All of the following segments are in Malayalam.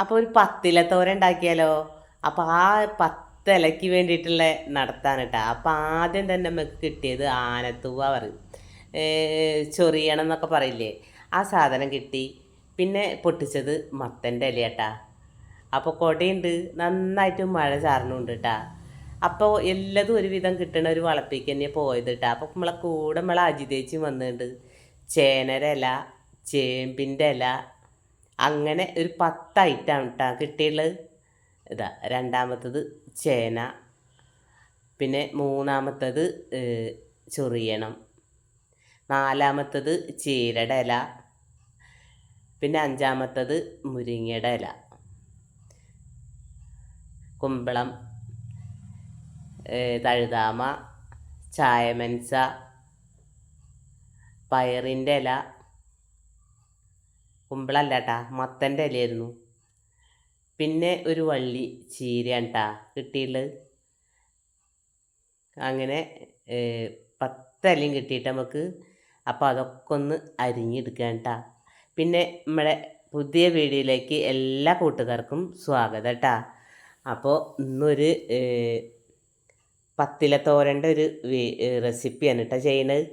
അപ്പോൾ ഒരു പത്തിലത്തോര ഉണ്ടാക്കിയാലോ? അപ്പോൾ ആ പത്തിലയ്ക്ക് വേണ്ടിയിട്ടുള്ള നടത്താണ് കേട്ടോ അപ്പോൾ ആദ്യം തന്നെ നമുക്ക് കിട്ടിയത് ആനത്തൂവ പറയും. ചൊറിയണം എന്നൊക്കെ പറയില്ലേ? ആ സാധനം കിട്ടി. പിന്നെ പൊട്ടിച്ചത് മത്തന്റെ ഇലയാട്ടാ. അപ്പോൾ കൊടയുണ്ട്. നന്നായിട്ട് മഴ ചാറണുണ്ട് കേട്ടാ അപ്പോൾ എല്ലാതും ഒരുവിധം കിട്ടണ ഒരു വളപ്പിക്ക് തന്നെ പോയത് കേട്ടോ അപ്പോൾ നമ്മളെ കൂടെ നമ്മളെ അജിതേച്ചി വന്നിട്ടുണ്ട് ചേനര ഇല ചേമ്പിന്റെ ഇല അങ്ങനെ ഒരു പത്ത് ഐറ്റം കേട്ടോ കിട്ടിയുള്ളത്. ഇതാ രണ്ടാമത്തത് ചേന. പിന്നെ മൂന്നാമത്തത് ചൊറിയണം. നാലാമത്തത് ചീരയുടെ ഇല. പിന്നെ അഞ്ചാമത്തത് മുരിങ്ങയുടെ ഇല. കുമ്പളം തഴുതാമ ചായമൻസ പയറിന്റെ ഇല. കുമ്പളല്ല കേട്ടാ മത്തന്റെ ഇലയായിരുന്നു. പിന്നെ ഒരു വള്ളി ചീരയാണ് കേട്ടാ കിട്ടിയുള്ളത് അങ്ങനെ പത്തലയും കിട്ടിയിട്ട് നമുക്ക് അപ്പോൾ അതൊക്കെ ഒന്ന് അരിഞ്ഞെടുക്കാൻ കേട്ടാ പിന്നെ നമ്മുടെ പുതിയ വീഡിയോയിലേക്ക് എല്ലാ കൂട്ടുകാർക്കും സ്വാഗതം കേട്ടാ അപ്പോൾ ഇന്നൊരു പത്തിലത്തോരന്റെ ഒരു റെസിപ്പിയാണ് കേട്ടോ ചെയ്യുന്നത്.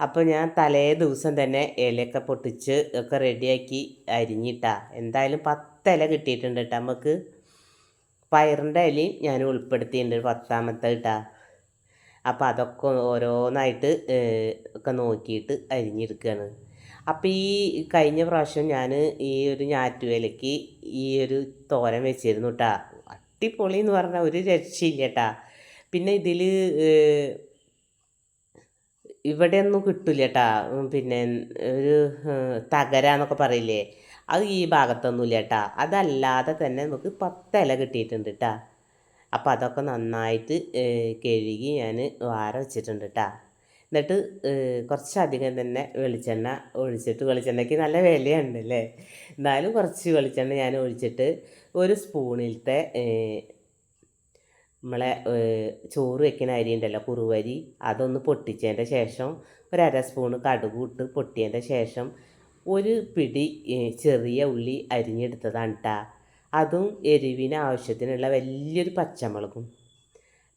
അപ്പോൾ ഞാൻ തലേ ദിവസം തന്നെ ഇലയൊക്കെ പൊട്ടിച്ച് ഒക്കെ റെഡിയാക്കി അരിഞ്ഞിട്ടാ. എന്തായാലും പത്ത് ഇല കിട്ടിയിട്ടുണ്ട് കേട്ടോ നമുക്ക് പയറിന്റെ ഇലയും ഞാൻ ഉൾപ്പെടുത്തിയിട്ടുണ്ട് പത്താമത്തെ കേട്ടാ അപ്പോൾ അതൊക്കെ ഓരോന്നായിട്ട് ഒക്കെ നോക്കിയിട്ട് അരിഞ്ഞെടുക്കുകയാണ് അപ്പോൾ ഈ കഴിഞ്ഞ പ്രാവശ്യം ഞാൻ ഈ ഒരു ഞാറ്റുവേലയ്ക്ക് ഈ ഒരു തോരൻ വെച്ചിരുന്നു കേട്ടാ അടിപൊളി എന്ന് പറഞ്ഞാൽ ഒരു രക്ഷയില്ല കേട്ടാ പിന്നെ ഇതിൽ ഇവിടെയൊന്നും കിട്ടില്ല കേട്ടാ പിന്നെ ഒരു തകര എന്നൊക്കെ പറയില്ലേ? അത് ഈ ഭാഗത്തൊന്നുമില്ല കേട്ടാ അതല്ലാതെ തന്നെ നമുക്ക് പത്തില കിട്ടിയിട്ടുണ്ട് കേട്ടാ അപ്പോൾ അതൊക്കെ നന്നായിട്ട് കഴുകി ഞാൻ വാര വെച്ചിട്ടുണ്ട് കേട്ടാ എന്നിട്ട് കുറച്ചധികം തന്നെ വെളിച്ചെണ്ണ ഒഴിച്ചിട്ട് വെളിച്ചെണ്ണയ്ക്ക് നല്ല വിലയുണ്ടല്ലേ എന്നാലും കുറച്ച് വെളിച്ചെണ്ണ ഞാൻ ഒഴിച്ചിട്ട് ഒരു സ്പൂണിലത്തെ നമ്മളെ ചോറ് വെക്കുന്ന അരി ഉണ്ടല്ലോ കുറുവരി അതൊന്ന് പൊട്ടിച്ചതിന്റെ ശേഷം ഒരു അര സ്പൂണ് കടുക് ഇട്ട് പൊട്ടിയതിന്റെ ശേഷം ഒരു പിടി ചെറിയ ഉള്ളി അരിഞ്ഞെടുത്തതാണ് കേട്ടോ അതും എരിവിന് ആവശ്യത്തിനുള്ള വലിയൊരു പച്ചമുളകും.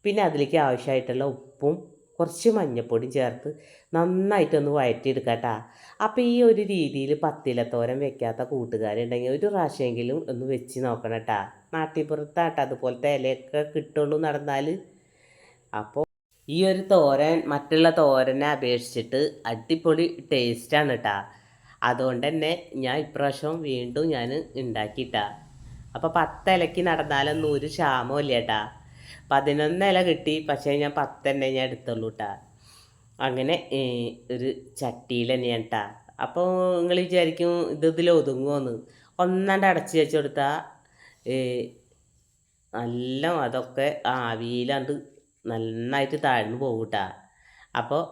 പിന്നെ അതിലേക്ക് ആവശ്യമായിട്ടുള്ള ഉപ്പും കുറച്ച് മഞ്ഞൾപ്പൊടിയും ചേർത്ത് നന്നായിട്ടൊന്ന് വഴറ്റിയെടുക്കാം കേട്ടോ അപ്പോൾ ഈ ഒരു രീതിയിൽ പത്തിലത്തോരൻ വെക്കാത്ത കൂട്ടുകാരുണ്ടെങ്കിൽ ഒരു പ്രാവശ്യമെങ്കിലും ഒന്ന് വെച്ച് നോക്കണം കേട്ടാ നാട്ടിപ്പുറത്താട്ടോ അതുപോലത്തെ ഇലയൊക്കെ കിട്ടുള്ളൂ നടന്നാൽ അപ്പോൾ ഈ ഒരു തോരൻ മറ്റുള്ള തോരനെ അപേക്ഷിച്ചിട്ട് അടിപൊളി ടേസ്റ്റാണ് കേട്ടാ അതുകൊണ്ട് തന്നെ ഞാൻ ഇപ്രാവശ്യം വീണ്ടും ഞാൻ ഉണ്ടാക്കിയിട്ടാ അപ്പോൾ പത്തിലയ്ക്ക് നടന്നാലൊന്നും ഒരു ക്ഷാമമില്ല കേട്ടാ പതിനൊന്ന് ഇല കിട്ടി പക്ഷേ ഞാൻ പത്തെണ്ണ ഞാൻ എടുത്തുള്ളൂ കേട്ടാ അങ്ങനെ ഒരു ചട്ടിയിൽ തന്നെയാണ് കേട്ടാ അപ്പോൾ നിങ്ങൾ വിചാരിക്കും ഇത് ഇതിൽ ഒതുങ്ങുമെന്ന് ഒന്നാണ്ട് അടച്ച് വെച്ച് കൊടുത്താൽ നല്ല അതൊക്കെ ആവിയിലാണ്ട് നന്നായിട്ട് താഴ്ന്നു പോകും കേട്ടാ അപ്പോൾ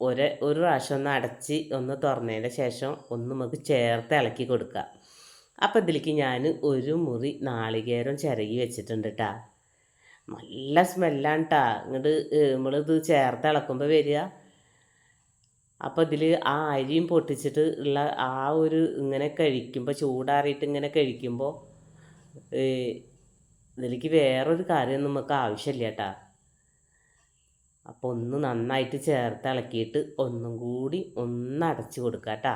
ഒരു ഒരു പ്രാവശ്യം ഒന്ന് അടച്ച് ഒന്ന് തുറന്നതിന്റെ ശേഷം ഒന്ന് നമുക്ക് ചേർത്ത് ഇളക്കി കൊടുക്കുക അപ്പോൾ ഇതിലേക്ക് ഞാൻ ഒരു മുറി നാളികേരം ചിരകി വെച്ചിട്ടുണ്ട് കേട്ടാ നല്ല സ്മെല്ലാണ് കേട്ടാ ഇങ്ങോട്ട് നമ്മളിത് ചേർത്ത് ഇളക്കുമ്പോൾ വരിക. അപ്പോൾ ഇതിൽ ആ അരിയും പൊട്ടിച്ചിട്ട് ഉള്ള ആ ഒരു ഇങ്ങനെ കഴിക്കുമ്പോൾ ചൂടാറിയിട്ട് ഇങ്ങനെ കഴിക്കുമ്പോൾ ഇതിലേക്ക് വേറൊരു കാര്യമൊന്നും നമുക്ക് ആവശ്യമില്ല കേട്ടാ അപ്പോൾ ഒന്ന് നന്നായിട്ട് ചേർത്ത് ഇളക്കിയിട്ട് ഒന്നും കൂടി ഒന്ന് അടച്ചു കൊടുക്കുക കേട്ടാ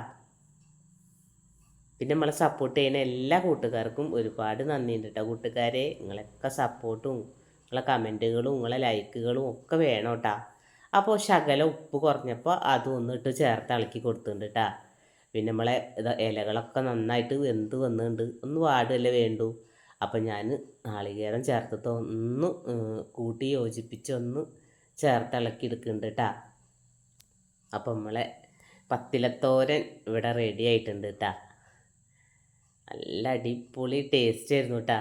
പിന്നെ നമ്മളെ സപ്പോർട്ട് ചെയ്യുന്ന എല്ലാ കൂട്ടുകാർക്കും ഒരുപാട് നന്ദിയുണ്ട് കേട്ടോ കൂട്ടുകാരെ നിങ്ങളൊക്കെ സപ്പോർട്ടും നിങ്ങളെ കമന്റുകളും നിങ്ങളെ ലൈക്കുകളും ഒക്കെ വേണം കേട്ടോ അപ്പോൾ ശകല ഉപ്പ് കുറഞ്ഞപ്പോൾ അതും ഒന്ന് ഇട്ട് ചേർത്ത് ഇളക്കി കൊടുത്തിട്ടുണ്ട് കേട്ടോ പിന്നെ നമ്മളെ ഇലകളൊക്കെ നന്നായിട്ട് വെന്ത് വന്നിട്ടുണ്ട്. ഒന്ന് വാടുകയല്ലേ വേണ്ടു. അപ്പം ഞാൻ നാളികേരം ചേർത്തിട്ട് ഒന്ന് കൂട്ടി യോജിപ്പിച്ച് ഒന്ന് ചേർത്ത് ഇളക്കി എടുക്കുന്നുണ്ട് കേട്ടോ അപ്പം നമ്മളെ പത്തിലത്തോരൻ ഇവിടെ റെഡി ആയിട്ടുണ്ട് കേട്ടോ നല്ല അടിപൊളി ടേസ്റ്റ് ആയിരുന്നു കേട്ടോ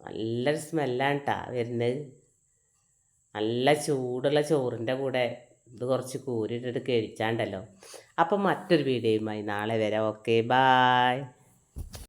നല്ലൊരു സ്മെല്ലാണ് കേട്ടോ വരുന്നത്. നല്ല ചൂടുള്ള ചോറിന്റെ കൂടെ ഇത് കുറച്ച് കൂരിട്ടിട്ട് കഴിച്ചാണ്ടല്ലോ. അപ്പം മറ്റൊരു വീഡിയോയുമായി നാളെ വരാം. Okay bye.